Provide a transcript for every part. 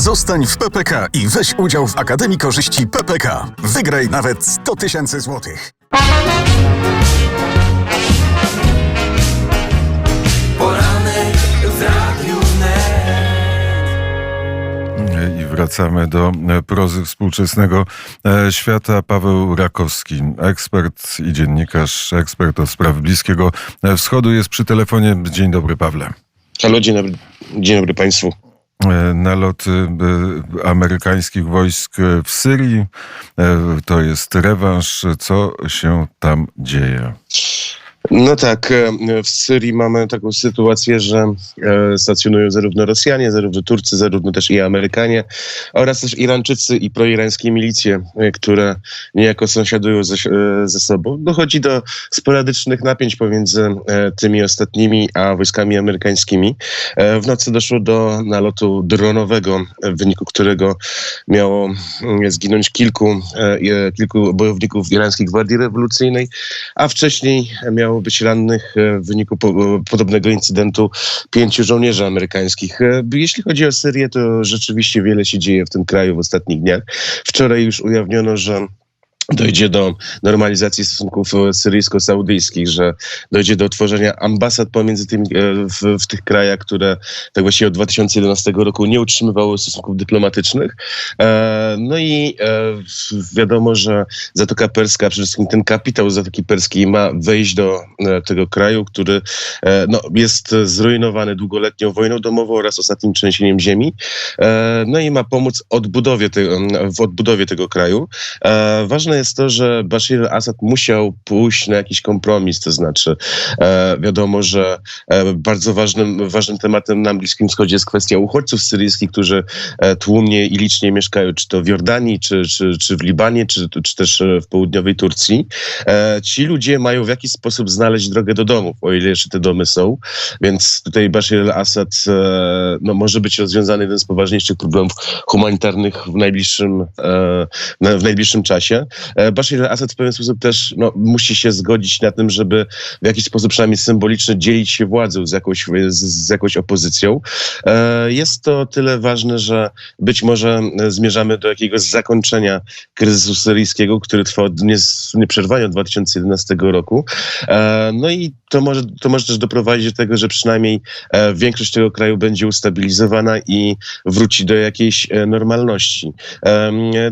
Zostań w PPK i weź udział w Akademii Korzyści PPK. Wygraj nawet 100 tysięcy złotych. Poranek w Radiu Net. I wracamy do e, prozy współczesnego e, świata. Paweł Rakowski, ekspert i dziennikarz, ekspert od spraw Bliskiego e, Wschodu jest przy telefonie. Dzień dobry, Pawle. Halo, dzień dobry, dzień dobry Państwu. E, Naloty e, amerykańskich wojsk e, w Syrii to jest rewanż. Co się tam dzieje? No tak, e, w Syrii mamy taką sytuację, że e, stacjonują zarówno Rosjanie, zarówno Turcy, zarówno też i Amerykanie oraz też Irańczycy i proirańskie milicje, e, które niejako sąsiadują ze, ze sobą. Dochodzi do sporadycznych napięć pomiędzy tymi ostatnimi a wojskami amerykańskimi. W nocy doszło do nalotu dronowego, w wyniku którego miało mm, zginąć kilku, kilku bojowników irańskiej gwardii rewolucyjnej, a wcześniej miało być rannych e, w wyniku po, podobnego incydentu pięciu żołnierzy amerykańskich. E, Jeśli chodzi o Syrię, to rzeczywiście wiele się dzieje w tym kraju w ostatnich dniach. Wczoraj już ujawniono, że dojdzie do normalizacji stosunków e, syryjsko-saudyjskich, że dojdzie do otworzenia ambasad pomiędzy tymi, e, w, w tych krajach, które tak właściwie od 2011 roku nie utrzymywały stosunków dyplomatycznych. E, No i wiadomo, że Zatoka Perska, przede wszystkim ten kapitał Zatoki Perskiej ma wejść do tego kraju, który no, jest zrujnowany długoletnią wojną domową oraz ostatnim trzęsieniem ziemi. No i ma pomóc odbudowie te, w odbudowie tego kraju. Ważne jest to, że Bashir al-Assad musiał pójść na jakiś kompromis, to znaczy e, wiadomo, że e, bardzo ważnym, ważnym tematem na Bliskim Wschodzie jest kwestia uchodźców syryjskich, którzy e, tłumnie i licznie mieszkają, czy to w Jordanii, czy, czy, czy w Libanie, czy, czy też e, w południowej Turcji. E, Ci ludzie mają w jakiś sposób znaleźć drogę do domów, o ile jeszcze te domy są, więc tutaj Bashir al-Assad e, no, może być rozwiązany jeden z poważniejszych problemów humanitarnych w najbliższym, na- w najbliższym czasie. E, Bashir al-Assad w pewien sposób też no, musi się zgodzić na tym, żeby w jakiś sposób przynajmniej symbolicznie dzielić się władzą z jakąś, z, z jakąś opozycją. E, Jest to tyle ważne, że być może zmierzamy do jakiegoś zakończenia kryzysu syryjskiego, który trwa od od 2011 roku. E, No i to może, to może też doprowadzić do tego, że przynajmniej większość tego kraju będzie ustabilizowana i wróci do jakiejś normalności.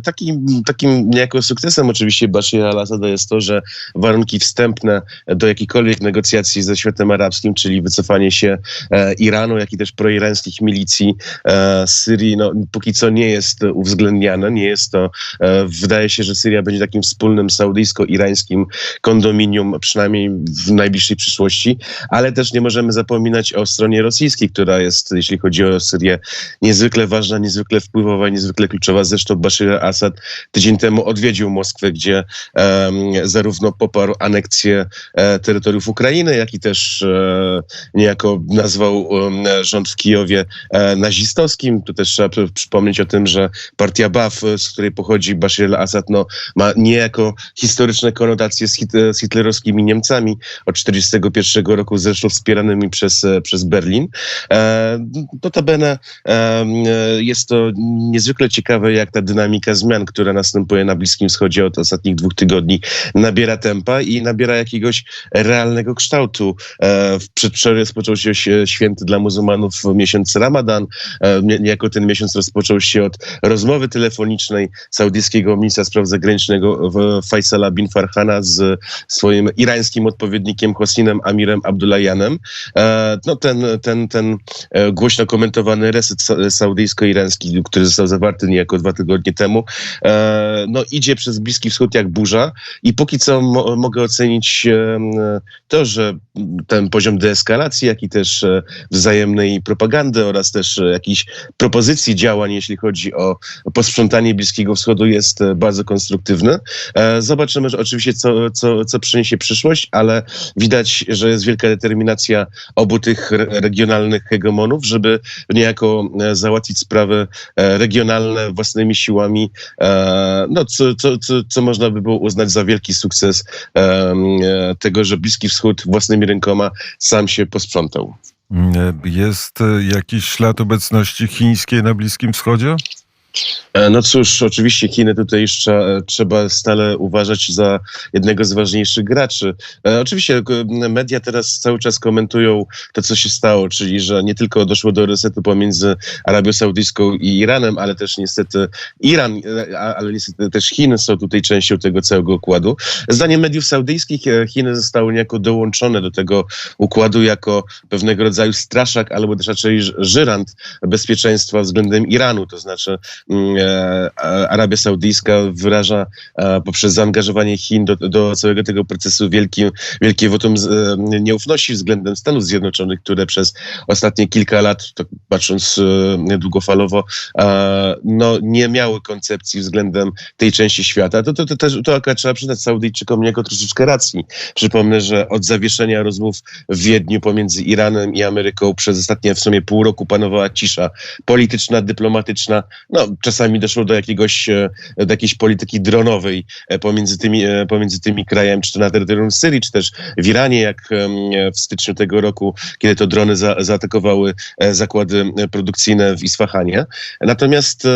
Takim, takim niejako sukcesem oczywiście Bashir al-Assada jest to, że warunki wstępne do jakichkolwiek negocjacji ze światem arabskim, czyli wycofanie się e, Iranu, jak i też proirańskich milicji e, z Syrii, no, póki co nie jest uwzględniane. Nie jest to, e, wydaje się, że Syria będzie takim wspólnym saudyjsko-irańskim kondominium, przynajmniej w najbliższej przyszłości, ale też nie możemy zapominać o stronie rosyjskiej, która jest, jeśli chodzi o Syrię, niezwykle ważna, niezwykle wpływowa, niezwykle kluczowa. Zresztą Bashir al-Assad tydzień temu odwiedził Moskwę, gdzie em, zarówno poparł aneksję e, terytoriów Ukrainy, jak i też e, niejako nazwał rząd w Kijowie e, nazistowskim. Tu też trzeba przy- przypomnieć o tym, że partia BAF, z której pochodzi Bashir al-Assad, no, ma niejako historyczne konotacje z, hit, z hitlerowskimi Niemcami od 1941 roku, zresztą wspieranymi przez, przez Berlin. E, notabene e, jest to niezwykle ciekawe, jak ta dynamika zmian, która następuje na Bliskim Wschodzie od ostatnich dwóch tygodni, nabiera tempa i nabiera jakiegoś realnego kształtu. E, w przedwczoraj rozpoczął się święty dla muzułmanów miesiąc Ramadan. E, nie- niejako ten miesiąc rozpoczął się od rozmowy telefonicznej saudyjskiego ministra spraw zagranicznego Faisala bin Farhana z swoim irańskim odpowiednikiem Hosinem Amirem Abdullahianem. E, no ten, ten, ten głośno komentowany reset sa- saudyjsko-irański, który został zawarty niejako dwa tygodnie temu, no idzie przez Bliski Wschód jak burza i póki co mo- mogę ocenić to, że ten poziom deeskalacji, jak i też e, wzajemnej propagandy oraz też e, jakichś propozycji działań, jeśli chodzi o posprzątanie Bliskiego Wschodu jest e, bardzo konstruktywny. Zobaczymy że oczywiście, co, co, co przyniesie przyszłość, ale widać, że jest wielka determinacja obu tych re- regionalnych hegemonów, żeby niejako załatwić sprawy regionalne własnymi siłami, no, co, co, co, co można by było uznać za wielki sukces e, tego, że Bliski Wschód własnymi rękoma sam się posprzątał. Jest e, jakiś ślad obecności chińskiej na Bliskim Wschodzie? E, No cóż, oczywiście Chiny tutaj jeszcze e, trzeba stale uważać za jednego z ważniejszych graczy. E, Oczywiście media teraz cały czas komentują to, co się stało, czyli że nie tylko doszło do resetu pomiędzy Arabią Saudyjską i Iranem, ale też niestety Iran, ale niestety też Chiny są tutaj częścią tego całego układu. Zdaniem mediów saudyjskich Chiny zostały niejako dołączone do tego układu jako pewnego rodzaju straszak, albo też raczej żyrant bezpieczeństwa względem Iranu, to znaczy Arabia Saudyjska wyraża e, poprzez zaangażowanie Chin do, do całego tego procesu wielkie, wielkie wotum e, nieufności względem Stanów Zjednoczonych, które przez ostatnie kilka lat, tak patrząc e, długofalowo, e, no, nie miały koncepcji względem tej części świata. To, to, to, też, to akurat trzeba przyznać Saudyjczykom jako troszeczkę racji. Przypomnę, że od zawieszenia rozmów w Wiedniu pomiędzy Iranem i Ameryką przez ostatnie w sumie pół roku panowała cisza polityczna, dyplomatyczna. No, czasami doszło do jakiegoś, e, do jakiejś polityki dronowej e, pomiędzy tymi, e, pomiędzy tymi krajami, czy to na terytorium Syrii, czy też w Iranie, jak w styczniu tego roku, kiedy to drony za, zaatakowały zakłady produkcyjne w Isfahanie. Natomiast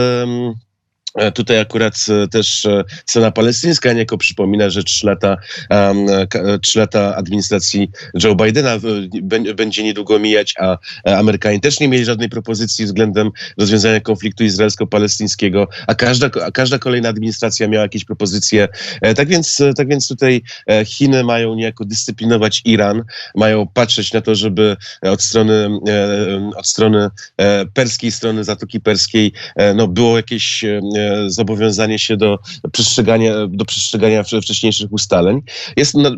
Tutaj akurat e, też e, scena palestyńska niejako przypomina, że trzy lata, e, trzy lata administracji Joe Bidena e, bę- będzie niedługo mijać, a e, Amerykanie też nie mieli żadnej propozycji względem rozwiązania konfliktu izraelsko-palestyńskiego, a każda, każda kolejna administracja miała jakieś propozycje. E, Tak więc, e, tak więc tutaj e, Chiny mają niejako dyscyplinować Iran, mają patrzeć na to, żeby od strony, e, od strony e, perskiej, strony Zatoki Perskiej, e, no było jakieś zobowiązanie się do przestrzegania, do przestrzegania wcze- wcześniejszych ustaleń. Jest, no,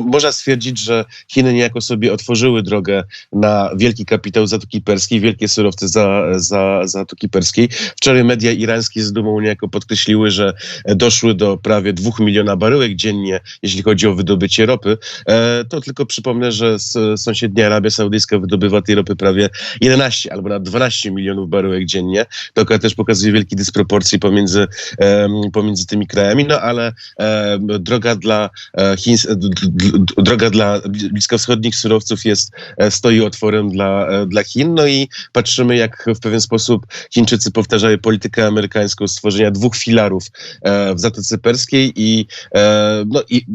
można stwierdzić, że Chiny niejako sobie otworzyły drogę na wielki kapitał Zatoki Perskiej, wielkie surowce za, za Zatoki Perskiej. Wczoraj media irańskie z dumą niejako podkreśliły, że doszły do prawie dwóch miliona baryłek dziennie, jeśli chodzi o wydobycie ropy. E, To tylko przypomnę, że sąsiednia Arabia Saudyjska wydobywa tej ropy prawie 11 albo nawet 12 milionów baryłek dziennie. To też pokazuje wielkie dysproporcje pomiędzy, em, pomiędzy tymi krajami, no ale droga dla e, d- droga dla bliskowschodnich surowców jest, e, stoi otworem dla, e, dla Chin, no i patrzymy jak w pewien sposób Chińczycy powtarzają politykę amerykańską stworzenia dwóch filarów w Zatoce Perskiej i, no i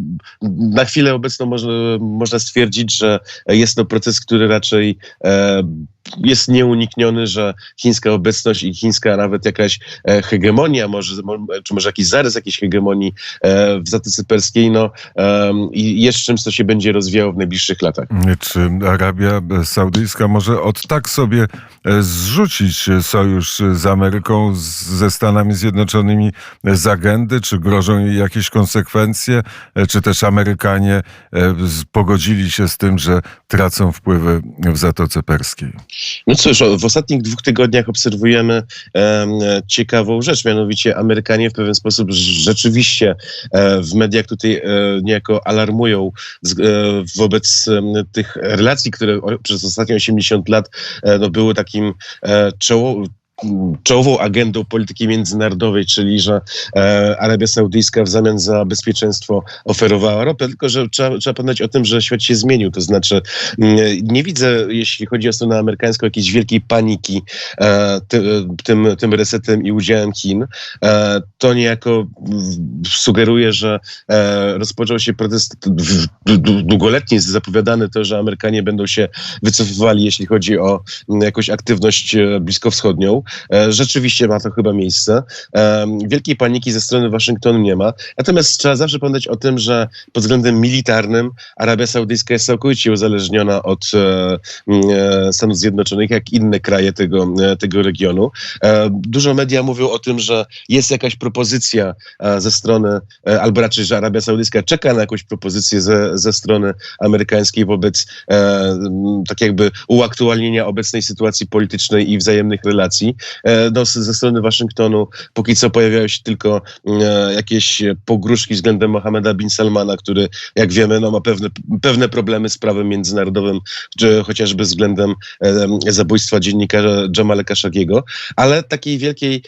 na chwilę obecną można, można stwierdzić, że jest to proces, który raczej jest nieunikniony, że chińska obecność i chińska nawet jakaś e, hegemonia, może, mo- czy może jakiś zarys jakiejś hegemonii e, w Zatoce Perskiej, no i jest czymś, co się będzie rozwijało w najbliższych latach. Czy Arabia Saudyjska może od tak sobie e, zrzucić sojusz z Ameryką, ze Stanami Zjednoczonymi z agendy? Czy grożą jej jakieś konsekwencje? Czy też Amerykanie pogodzili się z tym, że tracą wpływy w Zatoce Perskiej? No cóż, w ostatnich dwóch tygodniach obserwujemy em, e, ciekawą rzecz, mianowicie Amerykanie w pewien sposób rzeczywiście e, w mediach tutaj e, niejako alarmują z, e, wobec tych relacji, które o, przez ostatnie 80 lat e, no, były takim e, czoło, czołową agendą polityki międzynarodowej, czyli że e, Arabia Saudyjska w zamian za bezpieczeństwo oferowała ropę, tylko że trzeba, trzeba pamiętać o tym, że świat się zmienił, to znaczy mm, nie widzę, jeśli chodzi o stronę amerykańską, jakiejś wielkiej paniki e, ty, tym, tym resetem i udziałem Chin. E, to niejako sugeruje, że e, rozpoczął się protest długoletni, zapowiadany to, że Amerykanie będą się wycofywali, jeśli chodzi o jakąś aktywność e, bliskowschodnią. E, Rzeczywiście ma to chyba miejsce. E, Wielkiej paniki ze strony Waszyngtonu nie ma. Natomiast trzeba zawsze pamiętać o tym, że pod względem militarnym Arabia Saudyjska jest całkowicie uzależniona od e, Stanów Zjednoczonych, jak inne kraje tego, tego regionu. Dużo media mówią o tym, że jest jakaś propozycja ze strony, albo raczej, że Arabia Saudyjska czeka na jakąś propozycję ze, ze strony amerykańskiej wobec tak jakby uaktualnienia obecnej sytuacji politycznej i wzajemnych relacji. E, No, ze strony Waszyngtonu póki co pojawiają się tylko e, jakieś pogróżki względem Mohameda bin Salmana, który, jak wiemy, no, ma pewne, pewne problemy z prawem międzynarodowym, czy chociażby względem e, zabójstwa dziennikarza Jamala Khashoggiego, ale takiej wielkiej,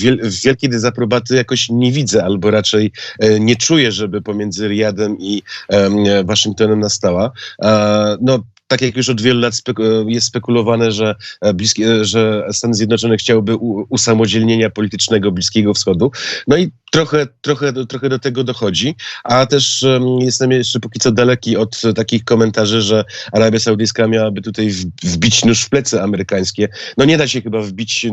wiel, wielkiej dezaprobaty jakoś nie widzę, albo raczej nie czuję, żeby pomiędzy Riyadem i em, Waszyngtonem nastała. No, tak jak już od wielu lat e, jest spekulowane, że, e, bliskie, że Stany Zjednoczone chciałyby usamodzielnienia politycznego Bliskiego Wschodu. No i trochę, trochę, trochę do tego dochodzi, a też em, jestem jeszcze póki co daleki od takich komentarzy, że Arabia Saudyjska miałaby tutaj wbić nóż w plecy amerykańskie. No nie da się chyba wbić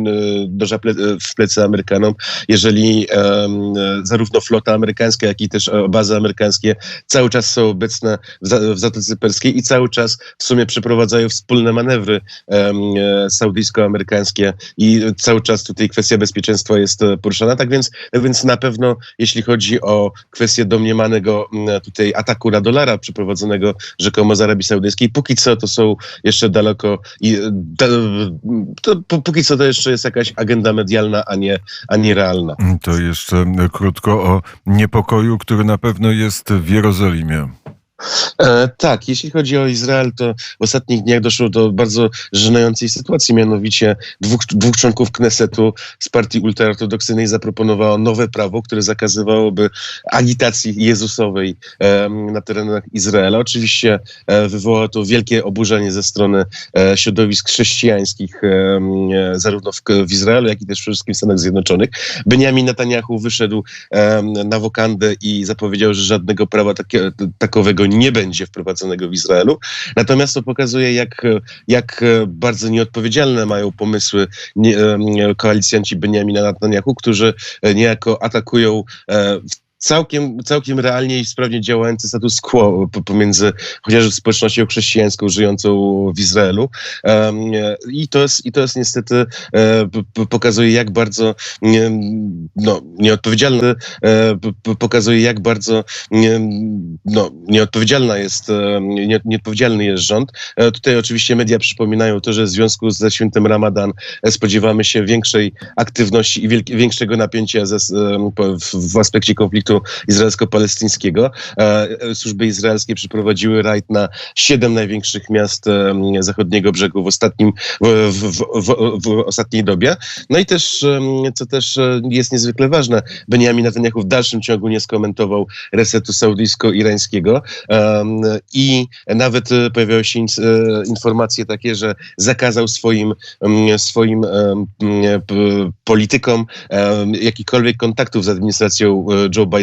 noża w plecy Amerykanom, jeżeli e, zarówno flota amerykańska, jak i też e, bazy amerykańskie cały czas są obecne w, za, w Zatoce Perskiej i cały czas w sumie przeprowadzają wspólne manewry e, saudyjsko-amerykańskie i cały czas tutaj kwestia bezpieczeństwa jest e, poruszana. Tak więc, tak więc na pewno jeśli chodzi o kwestię domniemanego m, tutaj ataku na dolara przeprowadzonego rzekomo z Arabii Saudyjskiej, póki co to są jeszcze daleko i e, da, to, pó- póki co to jeszcze jest jakaś agenda medialna, a nie, a nie realna. To jeszcze krótko o niepokoju, który na pewno jest w Jerozolimie. E, tak, jeśli chodzi o Izrael, to w ostatnich dniach doszło do bardzo żenującej sytuacji, mianowicie dwóch, dwóch członków Knesetu z partii ultraortodoksyjnej zaproponowało nowe prawo, które zakazywałoby agitacji jezusowej em, na terenach Izraela. Oczywiście e, wywołało to wielkie oburzenie ze strony e, środowisk chrześcijańskich e, zarówno w, w Izraelu, jak i też wszystkim w Stanach Zjednoczonych. Benjamin Netanyahu wyszedł na wokandę i zapowiedział, że żadnego prawa takie, takowego nie będzie wprowadzonego w Izraelu. Natomiast to pokazuje, jak, jak bardzo nieodpowiedzialne mają pomysły nie, em, koalicjanci Benjamina Netanyahu, którzy e, niejako atakują e, w całkiem, całkiem realnie i sprawnie działający status quo pomiędzy chociażby społecznością chrześcijańską żyjącą w Izraelu. I to jest, i to jest niestety e, pokazuje, jak bardzo no, nieodpowiedzialne, e, pokazuje, jak bardzo no, nieodpowiedzialna jest, e, nie, nieodpowiedzialny jest rząd. Tutaj oczywiście media przypominają to, że w związku ze świętym Ramadan spodziewamy się większej aktywności i większego napięcia ze, w, w aspekcie konfliktu izraelsko-palestyńskiego. E, e, Służby izraelskie przeprowadziły rajd na siedem największych miast zachodniego brzegu w ostatnim, w, w, w, w, ostatniej dobie. No i też, co też e, jest niezwykle ważne, Benjamin Netanyahu w dalszym ciągu nie skomentował resetu saudyjsko-irańskiego i nawet pojawiały się informacje takie, że zakazał swoim, swoim politykom jakichkolwiek kontaktów z administracją Joe Bidena,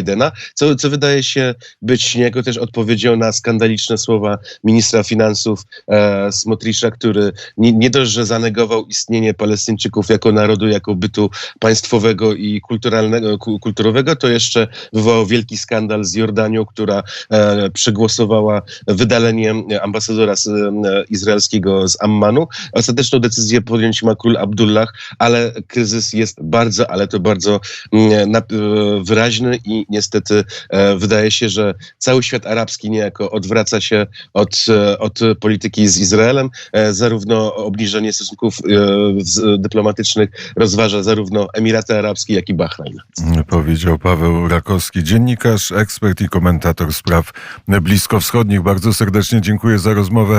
co, co wydaje się być niejako też odpowiedzią na skandaliczne słowa ministra finansów e, Smotrisza, który nie, nie dość, że zanegował istnienie Palestyńczyków jako narodu, jako bytu państwowego i kulturalnego, ku- kulturowego, to jeszcze wywołał wielki skandal z Jordanią, która e, przegłosowała wydalenie ambasadora z, e, izraelskiego z Ammanu. Ostateczną decyzję podjąć ma król Abdullah, ale kryzys jest bardzo, ale to bardzo mm, na, e, wyraźny i niestety e, wydaje się, że cały świat arabski niejako odwraca się od, e, od polityki z Izraelem. E, Zarówno obniżenie stosunków dyplomatycznych rozważa zarówno Emiraty Arabskie, jak i Bahrain. Powiedział Paweł Rakowski, dziennikarz, ekspert i komentator spraw bliskowschodnich. Bardzo serdecznie dziękuję za rozmowę